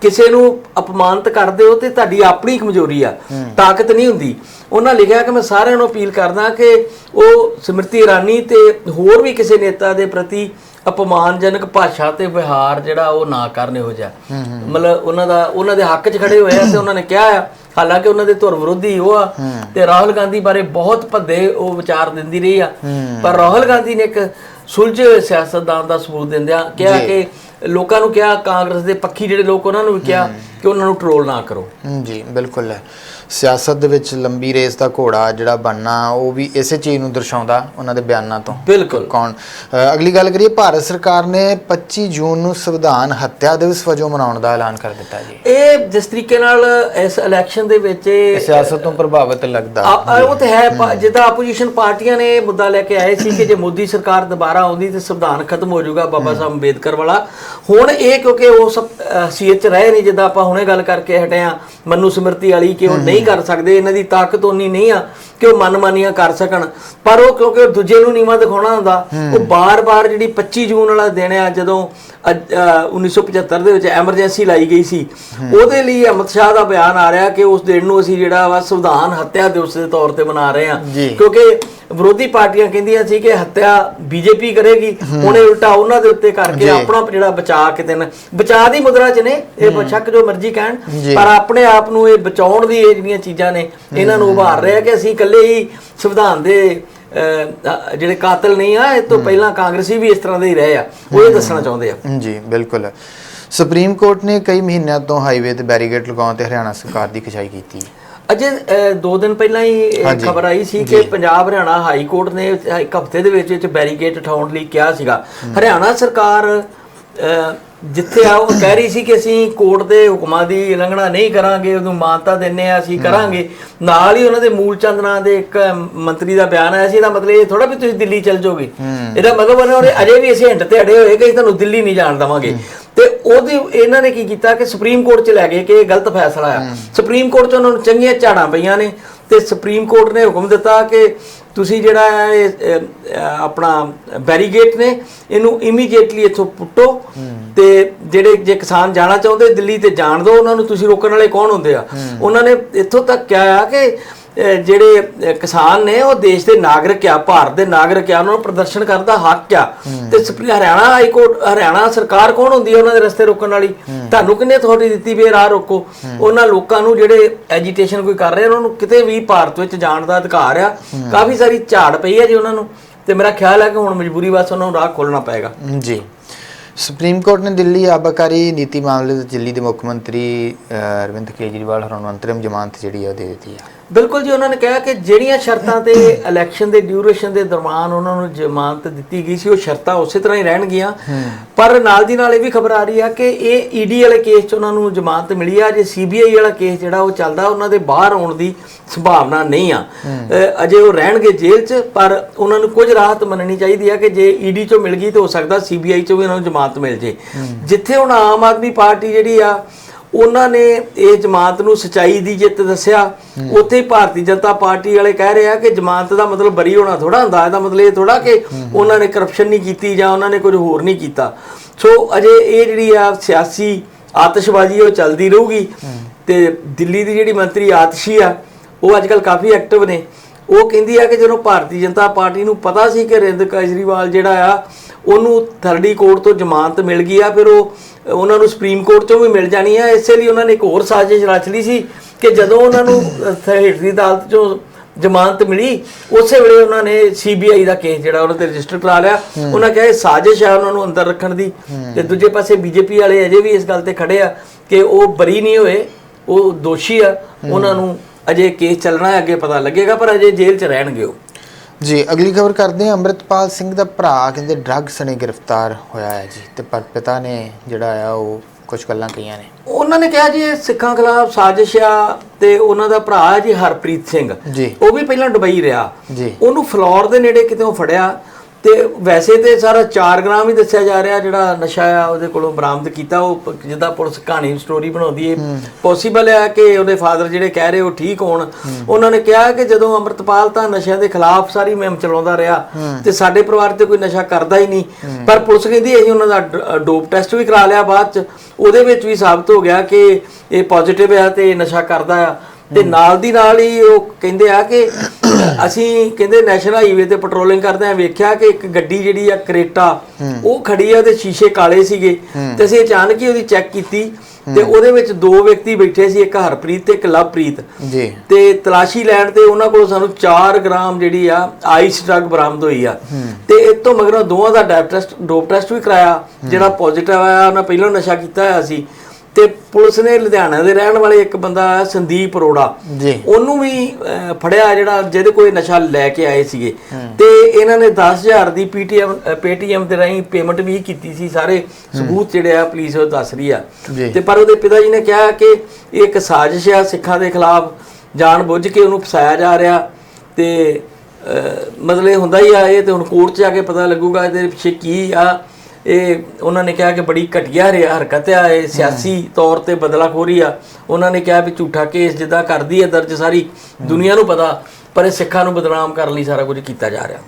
ਕਿਸੇ ਨੂੰ ਅਪਮਾਨਿਤ ਕਰਦੇ ਹੋ ਤੇ ਤੁਹਾਡੀ ਆਪਣੀ ਕਮਜ਼ੋਰੀ ਆ ਤਾਕਤ ਨਹੀਂ ਹੁੰਦੀ। ਉਹਨਾਂ ਲਿਖਿਆ ਕਿ ਮੈਂ ਸਾਰਿਆਂ ਨੂੰ ਅਪੀਲ ਕਰਦਾ ਕਿ ਉਹ ਸਮ੍ਰਿਤੀ ਇਰਾਨੀ ਤੇ ਹੋਰ ਵੀ ਕਿਸੇ ਨੇਤਾ ਦੇ ਪ੍ਰਤੀ ਅਪਮਾਨਜਨਕ ਭਾਸ਼ਾ ਤੇ ਵਿਹਾਰ ਜਿਹੜਾ ਉਹ ਨਾ ਕਰਨ ਇਹੋ ਜਿਹਾ। ਮਤਲਬ ਉਹਨਾਂ ਦਾ ਉਹਨਾਂ ਦੇ ਹੱਕ 'ਚ ਖੜੇ ਹੋਏ ਆ ਤੇ ਉਹਨਾਂ ਨੇ ਕਿਹਾ ਆ। ਹਾਲਾਂਕਿ ਉਹਨਾਂ ਦੇ ਧੁਰ ਵਿਰੋਧੀ ਉਹ ਆ ਤੇ ਰਾਹੁਲ ਗਾਂਧੀ ਬਾਰੇ ਬਹੁਤ ਭੱਦੇ ਉਹ ਵਿਚਾਰ ਦਿੰਦੀ ਰਹੀ ਆ। ਪਰ ਰਾਹੁਲ ਗਾਂਧੀ ਨੇ ਇੱਕ ਸੁਲਝੇ ਹੋਏ ਸਿਆਸਤਦਾਨ ਦਾ ਸਬੂਤ ਦਿੰਦਿਆਂ ਕਿਹਾ ਕਿ ਲੋਕਾਂ ਨੂੰ ਕਿਹਾ ਕਾਂਗਰਸ ਦੇ ਪੱਖੀ ਜਿਹੜੇ ਲੋਕ ਉਹਨਾਂ ਨੂੰ ਵੀ ਕਿਹਾ ਕਿ ਉਹਨਾਂ ਨੂੰ ਟਰੋਲ ਨਾ ਕਰੋ। ਜੀ ਬਿਲਕੁਲ ਹੈ। ਸਿਆਸਤ ਦੇ ਵਿੱਚ ਲੰਬੀ ਰੇਸ ਦਾ ਘੋੜਾ ਜਿਹੜਾ ਬਣਨਾ ਉਹ ਵੀ ਇਸੇ ਚੀਜ਼ ਨੂੰ ਦਰਸਾਉਂਦਾ ਉਹਨਾਂ ਦੇ ਬਿਆਨਾਂ ਤੋਂ। ਬਿਲਕੁਲ। ਕੌਣ? ਅਗਲੀ ਗੱਲ ਕਰੀਏ ਭਾਰਤ ਸਰਕਾਰ ਨੇ 25 ਜੂਨ ਨੂੰ ਸੰਵਿਧਾਨ ਹੱਤਿਆ ਦਿਵਸ ਵਜੋਂ ਮਨਾਉਣ ਦਾ ਐਲਾਨ ਕਰ ਦਿੱਤਾ ਜੀ। ਇਹ ਜਿਸ ਤਰੀਕੇ ਨਾਲ ਇਸ ਇਲੈਕਸ਼ਨ ਦੇ ਵਿੱਚ ਸਿਆਸਤ ਤੋਂ ਪ੍ਰਭਾਵਿਤ ਲੱਗਦਾ। ਉਹ ਤੇ ਹੈ ਜਿੱਦਾਂ ਆਪੋਜੀਸ਼ਨ ਪਾਰਟੀਆਂ ਨੇ ਮੁੱਦਾ ਲੈ ਕੇ ਆਏ ਸੀ ਕਿ ਜੇ ਮੋਦੀ ਸਰਕਾਰ ਦੁਬਾਰਾ ਆਉਂਦੀ ਤੇ ਸੰਵਿਧਾਨ ਖਤਮ ਹੋ ਜਾਊਗਾ ਬਾਬਾ ਸਾਹਿਬ ਅੰਬੇਦਕਰ ਵਾਲਾ। ਹੁਣ ਇਹ ਕਿਉਂਕਿ ਉਹ ਸਭ ਚ ਰਹੇ ਨਹੀਂ ਜਿੱਦਾਂ ਆਪਾਂ ਹੁਣੇ ਗੱਲ ਕਰਕੇ ਹਟੇ ਆ ਮਨੂ ਸਮ੍ਰਿਤੀ ਵਾਲੀ ਕਿ ਉਹ ਨਹੀਂ ਕਰ ਸਕਦੇ ਇਹਨਾਂ ਦੀ ਤਾਕਤ ਉਨੀ ਨਹੀਂ ਆ ਕਿ ਉਹ ਮਨਮਾਨੀਆਂ ਕਰ ਸਕਣ। ਪਰ ਉਹ ਕਿਉਂਕਿ ਦੂਜੇ ਨੂੰ ਨੀਵਾ ਦਿਖਾਉਣਾ ਹੁੰਦਾ ਉਹ ਬਾਰ-ਬਾਰ ਜਿਹੜੀ 25 ਜੂਨ ਵਾਲਾ ਦਿਨ ਆ ਜਦੋਂ ਅੱਜ, ਅ, 1975 ਦੇ ਵਿੱਚ ਐਮਰਜੈਂਸੀ ਲਾਈ ਗਈ ਸੀ ਉਹਦੇ ਲਈ ਅਮਿਤ ਸ਼ਾਹ ਦਾ ਬਿਆਨ ਆ ਰਿਹਾ ਕਿ ਉਸ ਦਿਨ ਨੂੰ ਅਸੀਂ ਜਿਹੜਾ ਵਾ ਸੰਵਿਧਾਨ ਹੱਤਿਆ ਦਿਵਸ ਦੇ ਤੌਰ ਤੇ ਮਨਾ ਰਹੇ ਹਾਂ। ਜੀ। ਕਿਉਂਕਿ ਵਿਰੋਧੀ ਪਾਰਟੀਆਂ ਕਹਿੰਦੀਆਂ ਸੀ ਕਿ ਹੱਤਿਆ ਬੀਜੇਪੀ ਕਰੇਗੀ ਇਹ ਉਲਟਾ ਉਹਨਾਂ ਦੇ ਉੱਤੇ ਕਰਕੇ। ਆਪਣਾ ਜਿਹੜਾ ਬਚਾਅ ਕਿਤੇ ਨਾ ਬਚਾਅ ਦੀ ਮੁਦਰਾ 'ਚ ਨੇ ਇਹ ਬਸ਼ੱਕ ਜੋ ਮਰਜ਼ੀ ਕਹਿਣ। ਪਰ ਆਪਣੇ ਆਪ ਨੂੰ ਇਹ ਬਚਾਉਣ ਦੀ ਇਹ ਜਿਹੜੀਆਂ ਚੀਜ਼ਾਂ ਨੇ ਇਹਨਾਂ ਨੂੰ ਉਭਾਰ ਰਿਹਾ ਕਿ ਅਸੀਂ ਇਕੱਲੇ ਹੀ ਸੰਵਿਧਾਨ ਦੇ ਜਿਹੜੇ ਕਾਤਲ ਨਹੀਂ ਆ ਇਹ ਤੋਂ ਪਹਿਲਾਂ ਕਾਂਗਰਸੀ ਵੀ ਇਸ ਤਰ੍ਹਾਂ ਦੇ ਹੀ ਰਹੇ ਆ ਉਹ ਇਹ ਦੱਸਣਾ ਚਾਹੁੰਦੇ ਆ। ਜੀ ਬਿਲਕੁਲ। ਸੁਪਰੀਮ ਕੋਰਟ ਨੇ ਕਈ ਮਹੀਨਿਆਂ ਤੋਂ ਹਾਈਵੇ ਤੇ ਬੈਰੀਕੇਡ ਲਗਾਉਣ ਤੇ ਹਰਿਆਣਾ ਸਰਕਾਰ ਦੀ ਖਿਚਾਈ ਕੀਤੀ। ਹੈ ਅਜੇ ਦੋ ਦਿਨ ਪਹਿਲਾਂ ਹੀ। ਖਬਰ ਆਈ ਸੀ ਕਿ ਪੰਜਾਬ ਹਰਿਆਣਾ ਹਾਈ ਕੋਰਟ ਨੇ ਇੱਕ ਹਫ਼ਤੇ ਦੇ ਵਿੱਚ ਵਿੱਚ ਬੈਰੀਕੇਡ ਉਠਾਉਣ ਲਈ ਕਿਹਾ ਸੀਗਾ। ਹਰਿਆਣਾ ਸਰਕਾਰ ਜਿੱਥੇ ਆ ਉਹ ਕਹਿ ਰਹੀ ਸੀ ਕਿ ਅਸੀਂ ਕੋਰਟ ਦੇ ਹੁਕਮਾਂ ਦੀ ਉਲੰਘਣਾ ਨਹੀਂ ਕਰਾਂਗੇ ਉਹਨੂੰ ਮਾਨਤਾ ਦਿੰਨੇ ਆ ਅਸੀਂ ਕਰਾਂਗੇ। ਨਾਲ ਹੀ ਉਹਨਾਂ ਦੇ ਮੂਲ ਚੰਦ ਨਾਂ ਦੇ ਇੱਕ ਮੰਤਰੀ ਦਾ ਬਿਆਨ ਆਇਆ ਸੀ ਇਹਦਾ ਮਤਲਬ ਇਹ ਥੋੜਾ ਵੀ ਤੁਸੀਂ ਦਿੱਲੀ ਚਲ ਜਾਓਗੇ। ਇਹਦਾ ਮਤਲਬ ਉਹਨਾਂ ਨੇ ਅਜੇ ਵੀ ਅਸੀਂ ਹਿੰਟ ਤੇ ਅੜੇ ਹੋਏ ਕਿ ਅਸੀਂ ਤੁਹਾਨੂੰ ਦਿੱਲੀ ਨਹੀਂ ਜਾਣ ਦੇਵਾਂਗੇ। ਤੇ ਉਹਦੀ ਇਹਨਾਂ ਨੇ ਕੀ ਕੀਤਾ ਕਿ ਸੁਪਰੀਮ ਕੋਰਟ 'ਚ ਲੈ ਗਏ ਕਿ ਇਹ ਗਲਤ ਫੈਸਲਾ ਆ। ਸੁਪਰੀਮ ਕੋਰਟ 'ਚ ਉਹਨਾਂ ਨੂੰ ਚੰਗੀਆਂ ਝਾੜਾਂ ਪਈਆਂ ਨੇ ਤੇ ਸੁਪਰੀਮ ਕੋਰਟ ਨੇ ਹੁਕਮ ਦਿੱਤਾ ਕਿ ਤੁਸੀਂ ਜਿਹੜਾ ਹੈ ਇਹ ਆਪਣਾ ਬੈਰੀਗੇਟ ਨੇ ਇਹਨੂੰ ਇਮੀਡੀਏਟਲੀ ਇੱਥੋਂ ਪੁੱਟੋ ਤੇ ਜਿਹੜੇ ਜੇ ਕਿਸਾਨ ਜਾਣਾ ਚਾਹੁੰਦੇ ਦਿੱਲੀ ਤੇ ਜਾਣ ਦਿਓ ਉਹਨਾਂ ਨੂੰ ਤੁਸੀਂ ਰੋਕਣ ਵਾਲੇ ਕੌਣ ਹੁੰਦੇ ਆ? ਉਹਨਾਂ ਨੇ ਇੱਥੋਂ ਤੱਕ ਕਿਹਾ ਆ ਕਿ ਜਿਹੜੇ ਕਿਸਾਨ ਨੇ ਉਹ ਦੇਸ਼ ਦੇ ਨਾਗਰਿਕ ਆ ਭਾਰਤ ਦੇ ਨਾਗਰਿਕ ਆ ਉਹਨਾਂ ਨੂੰ ਪ੍ਰਦਰਸ਼ਨ ਕਰਨ ਦਾ ਹੱਕ ਆ। ਤੇ ਸੁਪਰੀ ਹਰਿਆਣਾ ਹਾਈ ਕੋਰਟ ਹਰਿਆਣਾ ਸਰਕਾਰ ਕੌਣ ਹੁੰਦੀ ਹੈ ਉਹਨਾਂ ਦੇ ਰਸਤੇ ਰੋਕਣ ਵਾਲੀ? ਤੁਹਾਨੂੰ ਕਿੰਨੇ ਅਥਾਰਟੀ ਦਿੱਤੀ ਵੀ ਰਾਹ ਰੋਕੋ? ਉਹਨਾਂ ਲੋਕਾਂ ਨੂੰ ਜਿਹੜੇ ਐਜੀਟੇਸ਼ਨ ਕੋਈ ਕਰ ਰਹੇ ਉਹਨਾਂ ਨੂੰ ਕਿਤੇ ਵੀ ਭਾਰਤ ਵਿੱਚ ਜਾਣ ਦਾ ਅਧਿਕਾਰ ਆ। ਕਾਫੀ ਸਾਰੀ ਝਾੜ ਪਈ ਹੈ ਜੀ ਉਹਨਾਂ ਨੂੰ। ਤੇ ਮੇਰਾ ਖਿਆਲ ਹੈ ਕਿ ਹੁਣ ਮਜਬੂਰੀ ਵਾਸ ਉਹਨਾਂ ਨੂੰ ਰਾਹ ਖੋਲਣਾ ਪਏਗਾ। ਜੀ। ਸੁਪਰੀਮ ਕੋਰਟ ਨੇ ਦਿੱਲੀ ਆਬਾਕਾਰੀ ਨੀਤੀ ਮਾਮਲੇ ਦੇ ਦਿੱਲੀ ਦੇ ਮੁੱਖ ਮੰਤਰੀ ਅਰਵਿੰਦ ਕੇਜਰੀਵਾਲ ਹੋਰਾਂ ਨੂੰ ਅੰਤਰਿਮ ਜ਼ਮਾਨਤ ਜਿਹੜੀ ਆ ਉਹ ਦੇ ਦਿੱਤੀ ਆ। ਬਿਲਕੁਲ ਜੀ ਉਹਨਾਂ ਨੇ ਕਿਹਾ ਕਿ ਜਿਹੜੀਆਂ ਸ਼ਰਤਾਂ ਤੇ ਇਲੈਕਸ਼ਨ ਦੇ ਡਿਊਰੇਸ਼ਨ ਦੇ ਦਰਮਿਆਨ ਉਹਨਾਂ ਨੂੰ ਜ਼ਮਾਨਤ ਦਿੱਤੀ ਗਈ ਸੀ ਉਹ ਸ਼ਰਤਾਂ ਉਸੇ ਤਰ੍ਹਾਂ ਹੀ ਰਹਿਣਗੀਆਂ। ਪਰ ਨਾਲ ਦੀ ਨਾਲ ਇਹ ਵੀ ਖਬਰ ਆ ਰਹੀ ਆ ਕਿ ਇਹ ਈਡੀ ਵਾਲੇ ਕੇਸ 'ਚ ਉਹਨਾਂ ਨੂੰ ਜ਼ਮਾਨਤ ਮਿਲੀ ਆ। ਜੇ ਸੀਬੀਆਈ ਵਾਲਾ ਕੇਸ ਜਿਹੜਾ ਉਹ ਚੱਲਦਾ ਉਹਨਾਂ ਦੇ ਬਾਹਰ ਆਉਣ ਦੀ ਸੰਭਾਵਨਾ ਨਹੀਂ ਆ। ਅਜੇ ਉਹ ਰਹਿਣਗੇ ਜੇਲ੍ਹ 'ਚ ਪਰ ਉਹਨਾਂ ਨੂੰ ਕੁਝ ਰਾਹਤ ਮੰਨਣੀ ਚਾਹੀਦੀ ਆ ਕਿ ਜੇ ਈਡੀ 'ਚੋਂ ਮਿਲ ਗਈ ਤਾਂ ਹੋ ਸਕਦਾ ਸੀਬੀਆਈ 'ਚੋਂ ਵੀ ਉਹਨਾਂ ਨੂੰ ਜ਼ਮਾਨਤ ਮਿਲ ਜੇ। ਜਿੱਥੇ ਹੁਣ ਆਮ ਆਦਮੀ ਪਾਰਟੀ ਜਿਹੜੀ ਆ ਉਹਨਾਂ ਨੇ ਇਹ ਜਮਾਤ ਨੂੰ ਸਚਾਈ ਦੀ ਜਿੱਤ ਦੱਸਿਆ। ਉੱਥੇ ਭਾਰਤੀ ਜਨਤਾ ਪਾਰਟੀ ਵਾਲੇ ਕਹਿ ਰਹੇ ਆ ਕਿ ਜਮਾਤ ਦਾ ਮਤਲਬ ਬਰੀ ਹੋਣਾ ਥੋੜਾ ਹੁੰਦਾ ਇਹਦਾ ਮਤਲਬ ਇਹ ਥੋੜਾ ਕਿ ਉਹਨਾਂ ਨੇ ਕਰਪਸ਼ਨ ਨਹੀਂ ਕੀਤੀ ਜਾਂ ਉਹਨਾਂ ਨੇ ਕੁਝ ਹੋਰ ਨਹੀਂ ਕੀਤਾ। ਸੋ ਅਜੇ ਇਹ ਜਿਹੜੀ ਆ ਸਿਆਸੀ ਆਤਿਸ਼ਬਾਜ਼ੀ ਉਹ ਚੱਲਦੀ ਰਹੂਗੀ ਤੇ ਦਿੱਲੀ ਦੀ ਜਿਹੜੀ ਮੰਤਰੀ ਆਤਸ਼ੀ ਆ ਉਹ ਅੱਜਕੱਲ ਕਾਫੀ ਐਕਟਿਵ ਨੇ। ਉਹ ਕਹਿੰਦੀ ਆ ਕਿ ਜਦੋਂ ਭਾਰਤੀ ਜਨਤਾ ਪਾਰਟੀ ਨੂੰ ਪਤਾ ਸੀ ਕਿ ਰਿੰਦ ਕੇਜਰੀਵਾਲ ਜਿਹੜਾ ਆ ਉਹਨੂੰ ਥਰਡੀ ਕੋਰਟ ਤੋਂ ਜ਼ਮਾਨਤ ਮਿਲ ਗਈ ਆ ਫਿਰ ਉਹ ਉਹਨਾਂ ਨੂੰ ਸੁਪਰੀਮ ਕੋਰਟ ਤੋਂ ਵੀ ਮਿਲ ਜਾਣੀ ਆ। ਇਸੇ ਲਈ ਉਹਨਾਂ ਨੇ ਇੱਕ ਹੋਰ ਸਾਜ਼ਿਸ਼ ਰਚ ਲਈ ਸੀ ਕਿ ਜਦੋਂ ਉਹਨਾਂ ਨੂੰ ਹੇਠ ਦੀ ਅਦਾਲਤ ਚੋਂ ਜ਼ਮਾਨਤ ਮਿਲੀ ਉਸੇ ਵੇਲੇ ਉਹਨਾਂ ਨੇ ਸੀਬੀਆਈ ਦਾ ਕੇਸ ਜਿਹੜਾ ਉਹਨਾਂ ਤੇ ਰਜਿਸਟਰ ਕਰਾ ਲਿਆ। ਉਹਨਾਂ ਕਿਹਾ ਇਹ ਸਾਜ਼ਿਸ਼ ਆ ਉਹਨਾਂ ਨੂੰ ਅੰਦਰ ਰੱਖਣ ਦੀ। ਤੇ ਦੂਜੇ ਪਾਸੇ ਬੀਜੇਪੀ ਵਾਲੇ ਅਜੇ ਵੀ ਇਸ ਗੱਲ ਤੇ ਖੜੇ ਆ ਕਿ ਉਹ ਬਰੀ ਨਹੀਂ ਹੋਏ ਉਹ ਦੋਸ਼ੀ ਆ। ਉਹਨਾਂ ਨੂੰ ਅਜੇ ਕੇਸ ਚੱਲਣਾ ਹੈ ਅੱਗੇ ਪਤਾ ਲੱਗੇਗਾ ਪਰ ਅਜੇ ਜੇਲ੍ਹ 'ਚ ਰਹਿਣਗੇ ਉਹ। ਜੀ ਅਗਲੀ ਖਬਰ ਕਰਦੇ ਹਾਂ। ਅੰਮ੍ਰਿਤਪਾਲ ਸਿੰਘ ਦਾ ਭਰਾ ਕਹਿੰਦੇ ਡਰੱਗ ਸਣੇ ਗ੍ਰਿਫਤਾਰ ਹੋਇਆ ਹੈ ਜੀ ਤੇ ਪਰ ਪਿਤਾ ਨੇ ਜਿਹੜਾ ਆ ਉਹ ਕੁਝ ਗੱਲਾਂ ਕਹੀਆਂ ਨੇ। ਉਹਨਾਂ ਨੇ ਕਿਹਾ ਜੀ ਇਹ ਸਿੱਖਾਂ ਖਿਲਾਫ ਸਾਜ਼ਿਸ਼ ਆ ਤੇ ਉਹਨਾਂ ਦਾ ਭਰਾ ਹੈ ਜੀ ਹਰਪ੍ਰੀਤ ਸਿੰਘ। ਜੀ। ਉਹ ਵੀ ਪਹਿਲਾਂ ਦੁਬਈ ਰਿਹਾ। ਜੀ। ਉਹਨੂੰ ਫਲੋਰ ਦੇ ਨੇੜੇ ਕਿਤੇ ਫੜਿਆ। ਤੇ ਵੈਸੇ ਤੇ ਸਾਰਾ 4 ਗ੍ਰਾਮ ਹੀ ਦੱਸਿਆ ਜਾ ਰਿਹਾ ਜਿਹੜਾ ਨਸ਼ਾ ਆ ਉਹਦੇ ਕੋਲੋਂ ਬਰਾਮਦ ਕੀਤਾ ਉਹ ਜਿੱਦਾਂ ਪੁਲਿਸ ਕਹਾਣੀ ਸਟੋਰੀ ਬਣਾਉਂਦੀ ਏ। ਪੋਸੀਬਲ ਹੈ ਕਿ ਉਹਦੇ ਫਾਦਰ ਜਿਹੜੇ ਕਹਿ ਰਹੇ ਉਹ ਠੀਕ ਹੋਣ। ਉਹਨਾਂ ਨੇ ਕਿਹਾ ਕਿ ਜਦੋਂ ਅੰਮ੍ਰਿਤਪਾਲ ਤਾਂ ਨਸ਼ਿਆਂ ਦੇ ਖਿਲਾਫ ਸਾਰੀ ਮੁਹਿੰਮ ਚਲਾਉਂਦਾ ਰਿਹਾ ਤੇ ਸਾਡੇ ਪਰਿਵਾਰ ਤੇ ਕੋਈ ਨਸ਼ਾ ਕਰਦਾ ਹੀ ਨਹੀਂ। ਪਰ ਪੁਲਿਸ ਕਹਿੰਦੀ ਅਸੀਂ ਉਹਨਾਂ ਦਾ ਡੋਪ ਟੈਸਟ ਵੀ ਕਰਾ ਲਿਆ ਬਾਅਦ ਚ। ਉਹਦੇ ਵਿੱਚ ਵੀ ਸਾਬਤ ਹੋ ਗਿਆ ਕਿ ਇਹ ਪੋਜ਼ਿਟਿਵ ਆ ਤੇ ਨਸ਼ਾ ਕਰਦਾ ਆ। ਤੇ ਨਾਲ ਦੀ ਨਾਲ ਹੀ ਉਹ ਕਹਿੰਦੇ ਆ ਕਿ ਅਸੀਂ ਕਹਿੰਦੇ ਨੈਸ਼ਨਲ ਹਾਈਵੇ ਤੇ ਪੈਟਰੋਲਿੰਗ ਕਰਦੇ ਆ ਵੇਖਿਆ ਕਿ ਇੱਕ ਗੱਡੀ ਜਿਹੜੀ ਆ ਕਰੇਟਾ ਉਹ ਖੜੀ ਆ ਤੇ ਸ਼ੀਸ਼ੇ ਕਾਲੇ ਸੀਗੇ। ਤੇ ਅਸੀਂ ਅਚਾਨਕ ਹੀ ਉਹਦੀ ਚੈੱਕ ਕੀਤੀ ਤੇ ਉਹਦੇ ਵਿੱਚ ਦੋ ਵਿਅਕਤੀ ਬੈਠੇ ਸੀ ਇੱਕ ਹਰਪ੍ਰੀਤ ਤੇ ਇੱਕ ਲਵਪ੍ਰੀਤ। ਜੀ। ਤੇ ਤਲਾਸ਼ੀ ਲੈਣ ਤੇ ਉਹਨਾਂ ਕੋਲ ਸਾਨੂੰ 4 ਗ੍ਰਾਮ ਜਿਹੜੀ ਆ ਆਈਸ ਡਰੱਗ ਬਰਾਮਦ ਹੋਈ ਆ। ਤੇ ਇਸ ਤੋਂ ਮਗਰੋਂ ਦੋਵਾਂ ਦਾ ਡੈਪ ਟੈਸਟ ਡੋਪ ਟੈਸਟ ਵੀ ਕਰਾਇਆ ਜਿਹੜਾ ਪੋਜ਼ਿਟਿਵ ਆਇਆ ਉਹਨਾਂ ਪਹਿਲਾਂ ਨਸ਼ਾ ਕੀਤਾ ਹੋਇਆ ਸੀ। ਪੁਲਿਸ ਨੇ ਲੁਧਿਆਣਾ ਦੇ ਰਹਿਣ ਵਾਲੇ ਇੱਕ ਬੰਦਾ ਸੰਦੀਪ ਅਰੋੜਾ ਜੀ। ਉਹਨੂੰ ਵੀ ਫੜਿਆ ਜਿਹੜਾ ਜਿਹਦੇ ਕੋਈ ਨਸ਼ਾ ਲੈ ਕੇ ਆਏ ਸੀਗੇ। ਤੇ ਇਹਨਾਂ ਨੇ 10000 ਦੀ ਪੀਟੀਐਮ ਪੇਟੀਐਮ ਦੇ ਰਾਹੀਂ ਪੇਮੈਂਟ ਵੀ ਕੀਤੀ ਸੀ ਸਾਰੇ ਸਬੂਤ ਜਿਹੜੇ ਆ ਪੁਲਿਸ ਉਹ ਦੱਸ ਰਹੀ ਆ। ਤੇ ਪਰ ਉਹਦੇ ਪਿਤਾ ਜੀ ਨੇ ਕਿਹਾ ਕਿ ਇਹ ਇੱਕ ਸਾਜ਼ਿਸ਼ ਆ ਸਿੱਖਾਂ ਦੇ ਖਿਲਾਫ ਜਾਣ ਬੁੱਝ ਕੇ ਉਹਨੂੰ ਫਸਾਇਆ ਜਾ ਰਿਹਾ। ਤੇ ਮਤਲਬ ਇਹ ਹੁੰਦਾ ਹੀ ਆ ਇਹ ਤੇ ਹੁਣ ਕੋਰਟ 'ਚ ਜਾ ਕੇ ਪਤਾ ਲੱਗੂਗਾ ਇਹਦੇ ਪਿੱਛੇ ਕੀ ਆ। ਇਹ ਉਹਨਾਂ ਨੇ ਕਿਹਾ ਕਿ ਬੜੀ ਘਟੀਆ ਰਿਹਾ ਹਰਕਤ ਆ ਇਹ ਸਿਆਸੀ ਤੌਰ ਤੇ ਬਦਲਾਖੋਰੀ ਆ। ਉਹਨਾਂ ਨੇ ਕਿਹਾ ਵੀ ਝੂਠਾ ਕੇਸ ਜਿੱਦਾਂ ਕਰਦੀ ਹੈ ਦਰਜ ਸਾਰੀ ਦੁਨੀਆ ਨੂੰ ਪਤਾ ਪਰ ਇਹ ਸਿੱਖਾਂ ਨੂੰ ਬਦਨਾਮ ਕਰਨ ਲਈ ਸਾਰਾ ਕੁਝ ਕੀਤਾ ਜਾ ਰਿਹਾ।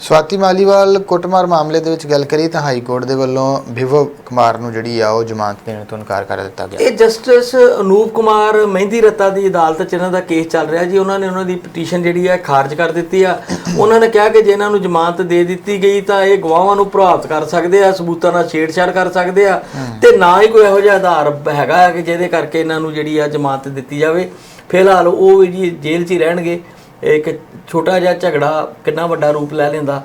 ਸਵਾਤੀ ਮਾਲੀਵਾਲ ਕੁੱਟਮਾਰ ਮਾਮਲੇ ਦੇ ਵਿੱਚ ਗੱਲ ਕਰੀ ਤਾਂ ਹਾਈ ਕੋਰਟ ਦੇ ਵੱਲੋਂ ਵਿਭਵ ਕੁਮਾਰ ਨੂੰ ਜਿਹੜੀ ਆ ਉਹ ਜ਼ਮਾਨਤ ਦੇਣ ਤੋਂ ਇਨਕਾਰ ਕਰ ਦਿੱਤਾ ਗਿਆ। ਇਹ ਜਸਟਿਸ ਅਨੂਪ ਕੁਮਾਰ ਮਹਿੰਦੀ ਰੱਤਾ ਦੀ ਅਦਾਲਤ 'ਚ ਇਹਨਾਂ ਦਾ ਕੇਸ ਚੱਲ ਰਿਹਾ ਜੀ। ਉਹਨਾਂ ਨੇ ਉਹਨਾਂ ਦੀ ਪਟੀਸ਼ਨ ਜਿਹੜੀ ਆ ਖਾਰਜ ਕਰ ਦਿੱਤੀ ਆ। ਉਹਨਾਂ ਨੇ ਕਿਹਾ ਕਿ ਜੇ ਇਹਨਾਂ ਨੂੰ ਜ਼ਮਾਨਤ ਦੇ ਦਿੱਤੀ ਗਈ ਤਾਂ ਇਹ ਗਵਾਹਾਂ ਨੂੰ ਪ੍ਰਭਾਵਿਤ ਕਰ ਸਕਦੇ ਆ, ਸਬੂਤਾਂ ਨਾਲ ਛੇੜਛਾੜ ਕਰ ਸਕਦੇ ਆ ਤੇ ਨਾ ਹੀ ਕੋਈ ਇਹੋ ਜਿਹਾ ਆਧਾਰ ਹੈਗਾ ਹੈ ਕਿ ਜਿਹਦੇ ਕਰਕੇ ਇਹਨਾਂ ਨੂੰ ਜਿਹੜੀ ਆ ਜ਼ਮਾਨਤ ਦਿੱਤੀ ਜਾਵੇ। ਫਿਲਹਾਲ ਉਹ ਜੀ ਜੇਲ੍ਹ 'ਚ ਹੀ ਰਹਿਣਗੇ। ਇੱਕ ਛੋਟਾ ਜਿਹਾ ਝਗੜਾ ਕਿੰਨਾ ਵੱਡਾ ਰੂਪ ਲੈ ਲੈਂਦਾ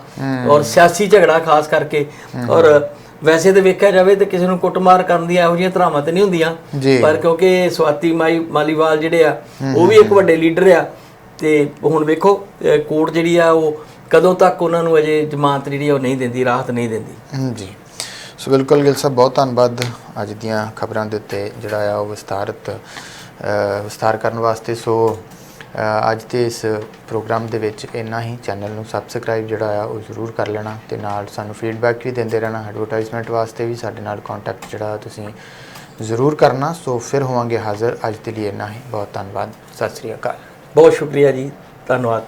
ਔਰ ਸਿਆਸੀ ਝਗੜਾ ਖਾਸ ਕਰਕੇ। ਔਰ ਵੈਸੇ ਤੇ ਵੇਖਿਆ ਜਾਵੇ ਤੇ ਕਿਸੇ ਨੂੰ ਕੁੱਟਮਾਰ ਕਰਨ ਦੀਆਂ ਇਹੋ ਜਿਹੀਆਂ ਧਰਾਵਾਂ ਤੇ ਨਹੀਂ ਹੁੰਦੀਆਂ। ਪਰ ਕਿਉਂਕਿ ਸਵਾਤੀ ਮਾਈ ਮਾਲੀਵਾਲ ਜਿਹੜੇ ਆ ਉਹ ਵੀ ਇੱਕ ਵੱਡੇ ਲੀਡਰ ਆ। ਤੇ ਹੁਣ ਵੇਖੋ ਕੋਰਟ ਜਿਹੜੀ ਆ ਉਹ ਕਦੋਂ ਤੱਕ ਉਹਨਾਂ ਨੂੰ ਅਜੇ ਜ਼ਮਾਨਤ ਜਿਹੜੀ ਉਹ ਨਹੀਂ ਦਿੰਦੀ ਰਾਹਤ ਨਹੀਂ ਦਿੰਦੀ। ਜੀ। ਸੋ ਬਿਲਕੁਲ ਗਿਲ ਸਾਹਿਬ ਬਹੁਤ ਧੰਨਵਾਦ ਅੱਜ ਦੀਆਂ ਖਬਰਾਂ ਦੇ ਉੱਤੇ ਜਿਹੜਾ ਆ ਉਹ ਵਿਸਤਾਰਤ ਵਿਸਤਾਰ ਕਰਨ ਵਾਸਤੇ। ਸੋ ਅੱਜ ਦੇ ਇਸ ਪ੍ਰੋਗਰਾਮ ਦੇ ਵਿੱਚ ਇੰਨਾ ਹੀ। ਚੈਨਲ ਨੂੰ ਸਬਸਕ੍ਰਾਈਬ ਜਿਹੜਾ ਆ, ਉਹ ਜ਼ਰੂਰ ਕਰ ਲੈਣਾ ਤੇ ਨਾਲ ਸਾਨੂੰ ਫੀਡਬੈਕ ਵੀ ਦਿੰਦੇ ਰਹਿਣਾ। ਐਡਵਰਟਾਈਜ਼ਮੈਂਟ ਵਾਸਤੇ ਵੀ ਸਾਡੇ ਨਾਲ ਕੰਟੈਕਟ ਜਿਹੜਾ ਤੁਸੀਂ ਜ਼ਰੂਰ ਕਰਨਾ। ਸੋ ਫਿਰ ਹੋਵਾਂਗੇ ਹਾਜ਼ਰ। ਅੱਜ ਦੇ ਲਈ ਇੰਨਾ ਹੀ। ਬਹੁਤ ਧੰਨਵਾਦ। ਸਤਿ ਸ੍ਰੀ ਅਕਾਲ। ਬਹੁਤ ਸ਼ੁਕਰੀਆ ਜੀ। ਧੰਨਵਾਦ।